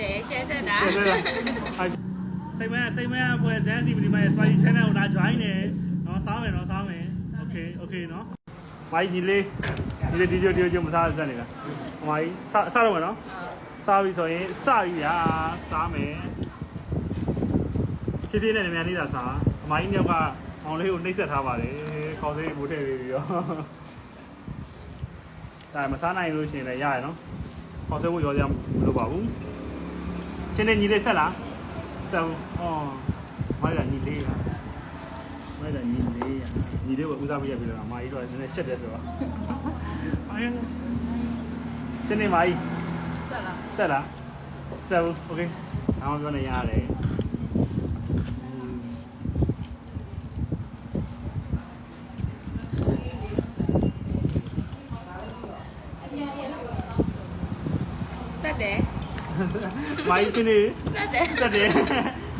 တယ်ရှယ်ဆက်တာစိတ်မဲစိတ်မဲအဖွဲ့ဇန်စီဒီမှာ spicy channel ကိုလာ join နေနော်စားမယ်နော်စားမယ် okay okay နော်မိုင်းကြီးလေးဒီလေးဒီကြိုဒီကြိုမစားစက်နေလားမိုင်းစစတော့မယ်နော်စားပြီဆိုရင်စပြီဗျာစားမယ်ဖြည်းဖြည်းနဲ့မြန်နေတာစားမိုင်းမြောက်ကအောင်လေးကိုနှိပ်ဆက်ထားပါတယ်ခေါင်းသေးကိုထည့်ပြီးရောဒါမစားနိုင်လို့ရှိရင်လည်းရရနော်ခေါင်းသေးကိုရောကြမလို့ပါဘူး ချင်းနေညီလေးဆက်လား So, oh, မိုင်းကညီလေးရမိုင်းကညီလေးရညီလေးကိုဦးစားပေးရပြီလားမာကြီးတော့နည်းနည်းရှက်တယ်ဆိုတော့မိုင်းစနေမိုင်း ဆက်လား ဆက်လားဆက်ဘူးโอเคအောင်ပြောနေရတယ် ဆက်တယ် မိုင်းစနေဆက်တယ်ဆက်တယ်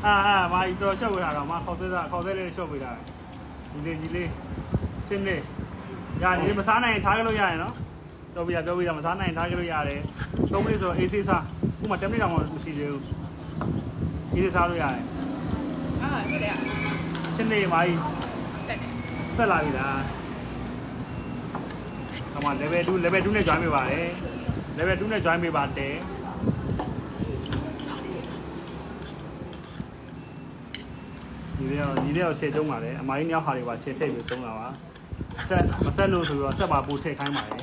အာအာမိုင်းတော့ရှော့ဝေးတာတော့မခေါက်သေးတာခေါက်သေးလေးရှော့ဝေးတာညီလေးညီလေးစနေညာညီမစားနိုင်ရင်ထားကြလို့ရရင်နော်ပြောပြရပြောပြရမစားနိုင်ရင်ထားကြလို့ရတယ်သုံးမိနစ်ဆိုအေးဆေးစားခုမှ10မိနစ်တောင်မရှိသေးဘူးအေးဆေးစားလို့ရတယ်အာဆက်တယ်စနေမိုင်းဆက်တယ်ဆက်လာပြီလား။အမ level 2 level 2နဲ့ join ပေးပါတယ်။ level 2နဲ့ join ပေးပါတယ်။ ဒီလေးတော့ဒီလေးတော့ရှယ်သုံးပါတယ်။အမိုင်းမြောက်ဟာတွေပါရှယ်ထည့်ပြီးသုံးတာပါ။ဆက်မဆက်လို့ဆိုတော့ဆက်ပါပို့ထည့်ခိုင်းပါတယ်။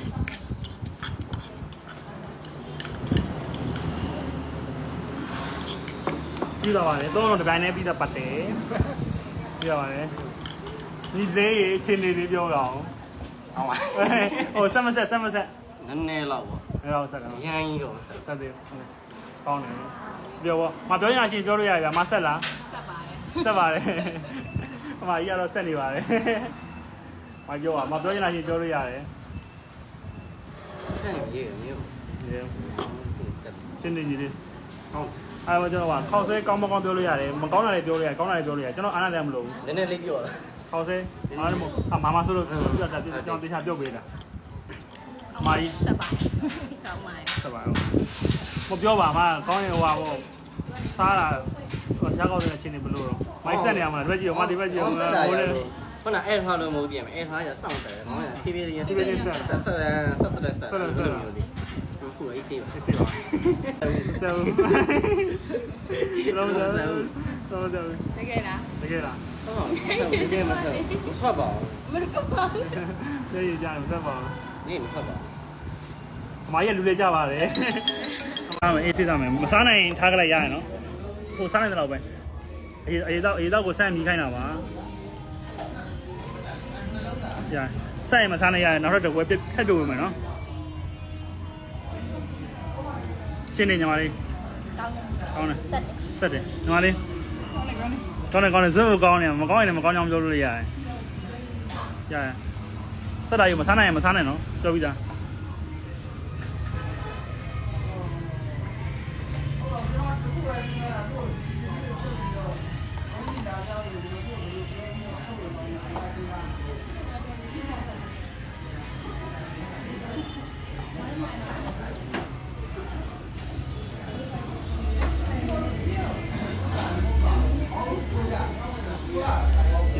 ပြီးတော့ပါတယ်။သုံးတော့ဒီပိုင်းနဲ့ပြီးတော့ပတ်တယ်။ပြီးတော့ပါတယ်။ဒီလေးရေအချင်းလေးလေးပြောတော့ဟုတ်ပါဟိုဆက်မဆက်ဆက်မဆက်နည်းနည်းလောက်ပေါ့အဲ့တော့ဆက်တယ်ရမ်းကြီးတော့ဆက်ဆက်တယ်ကောင်းတယ်ပြောပါမပြောရင်အရှင်ပြောလို့ရရမဆက်လား ဆက်ပါတယ်ဆက်ပါတယ်အမကြီးကတော့ဆက်နေပါတယ်မပြောပါမပြောရင်အရှင်ပြောလို့ရတယ်ဆက်နေရေးမျိုးဒီဆက်ရှင်းနေကြီးလေးဟုတ်အဲ့တော့ကျွန်တော်ကခေါက်ဆဲကောင်းမကောင်းပြောလို့ရတယ်မကောင်းတာလည်းပြောလို့ရတယ်ကောင်းတာလည်းပြောလို့ရတယ်ကျွန်တော်အားနာတယ်မလို့ဘူးနည်းနည်းလေးပြောတာခေါက်ဆဲအားလည်းမဟုတ်အမမဆိုလို့ပြောတာကျွန်တော်တရားပြောပေးတာအမကြီးဆက်ပါကောင်းပါတယ်ဆက်ပါတော့မပြောပါမကောင်းရင်ဟိုပါပေါ့စားတာဟို ရှားကောင်းတဲ့အချင်းတွေဘလို့တော့မိုက်ဆက်နေရမှာတွေ့ကြည့်အောင်မဒီဘက်ကြည့်အောင်ဆက်တာဟိုရလေခုနအဲ့ထားလို့မဟုတ်တယ်အဲ့ထားရစောင့်တယ်မောင်ရဖြည်းဖြည်းလေးဆက်ဆက်ဆက်ဆက်ဆက်ဆက်မျိုးလေးခုအေးသေးပါစစ်စစ်ပါဆက်ဦးတော့တော့တော့တော့တကယ်လားတကယ်လားဟုတ်ဒီကဲမဆက်မထွက်ပါဘူးမရပါဘူးကျေးကြတယ်ဆက်ပါနေမထွက်ပါအမကြီးလူလေးကြပါတယ်အမအေးစစ်သားမယ်မစားနိုင်ထားကြလိုက်ရရနော် ဟိုစားနိုင်တဲ့လောက်ပဲအေးအေးတော့အေးတော့ကိုစမ်းမြည်ခိုင်းတာပါရဆိုင်မစားနိုင်ရရင်နောက်တော့ဝယ်ပြထက်ပြဝင်မယ်နော်ချင်းနေညီမလေးကောင်းတယ်ကောင်းတယ်ဆက်တယ်ဆက်တယ်ညီမလေးကောင်းတယ်ကောင်းတယ်ဇွတ်ကောင်းတယ်မကောင်းရင်လည်းမကောင်းကြောင်ပြောလို့ရတယ်ရတယ်ဆက်တာယူမစားနိုင်ရင်မစားနိုင်နော်ပြောပြီးသား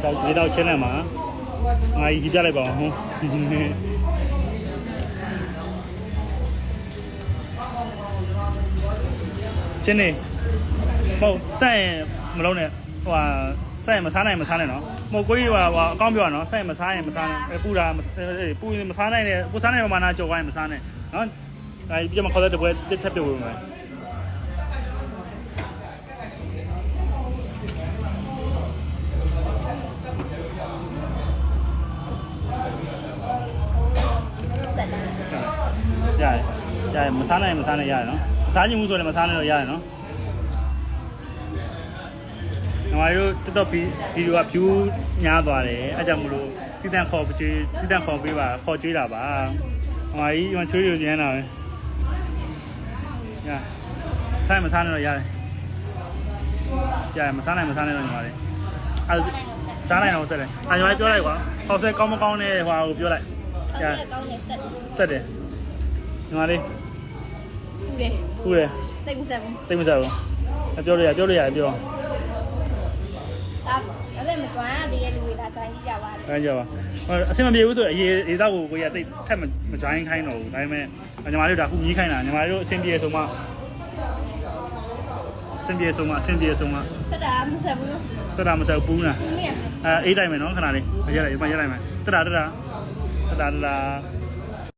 တော့ဒီတော့ချင်းလိုက်မှာငါကြီးပြလိုက်ပါအောင်ဟုတ် ချင်းနေဟုတ်ဆိုင်မလုံးနဲ့ဟိုဟာဆိုင်မစားနိုင်မစားနဲ့နော်မဟုတ်ကိုကြီးဟိုဟာအကောင့်ပြောရနော်ဆိုင်မစားရင်မစားနဲ့ပူတာပူရင်မစားနိုင်နဲ့ပူစားနိုင်ပမာဏကြော်ခိုင်းမစားနဲ့နော်အဲပြမခေါ်တဲ့တပွဲတစ်ထပ်ပြဝင်မယ်ဆက်တယ်ရတယ်ရတယ်မစားနိုင်ရင်မစားနိုင်ရတယ်နော်မ စားချင်ဘူးဆိုလည်းမစားနိုင်တော့ရတယ်နော်ငါတို့တော်တော်ဗီဒီယိုက view များသွားတယ်အဲကြောင့်မလို့တိတန်ခေါ်ကြွေးတိတန်ခေါ်ပေးပါခေါ်ကြွေးတာပါငါကြီးဟိုချွေးရကျန်းတာပဲရဆိုင်မစားနိုင်တော့ရတယ်ရတယ်မစားနိုင်မစားနိုင်တော့ညီမလေးအဲစားနိုင်တော့ဆက်တယ်အဲညီမလေးပြောလိုက်ကွာခေါက်ဆဲကောင်းမကောင်းနဲ့ဟိုဟာကိုပြောလိုက်ရကောင်းတယ်ဆက်တယ်ဆက်တယ်ညီမလေး ဟုတ်တယ်ဟုတ်တယ်တိတ်မဆက်ဘူးတိတ်မစားဘူးအပြောလို့ရပြောလို့ရပြောဒါအဲ့ဒါမကျွမ်းရဒီရဲ့လူတွေလာဆိုင်ကြပါလေအဲကြပါဟိုအဆင်မပြေဘူးဆိုအရေးအေးတော့ကိုကိုရတိတ်ထက်မမကြိုင်းခိုင်းတော့ဘူးဒါပေမဲ့ညီမတို့ဒါခုကြီးခိုင်းတာညီမတို့အဆင်ပြေဆုံးမအဆင်ပြေဆုံးမအဆင်ပြေဆုံးမဆက်တာမဆက်ဘူးစတာမဆက်ဘူးလားဘူးနေရမယ်အဲအေးတိုင်းမယ်နော်ခဏလေးမရလိုက်မရလိုက်မယ်တတာတတာတတာတတာ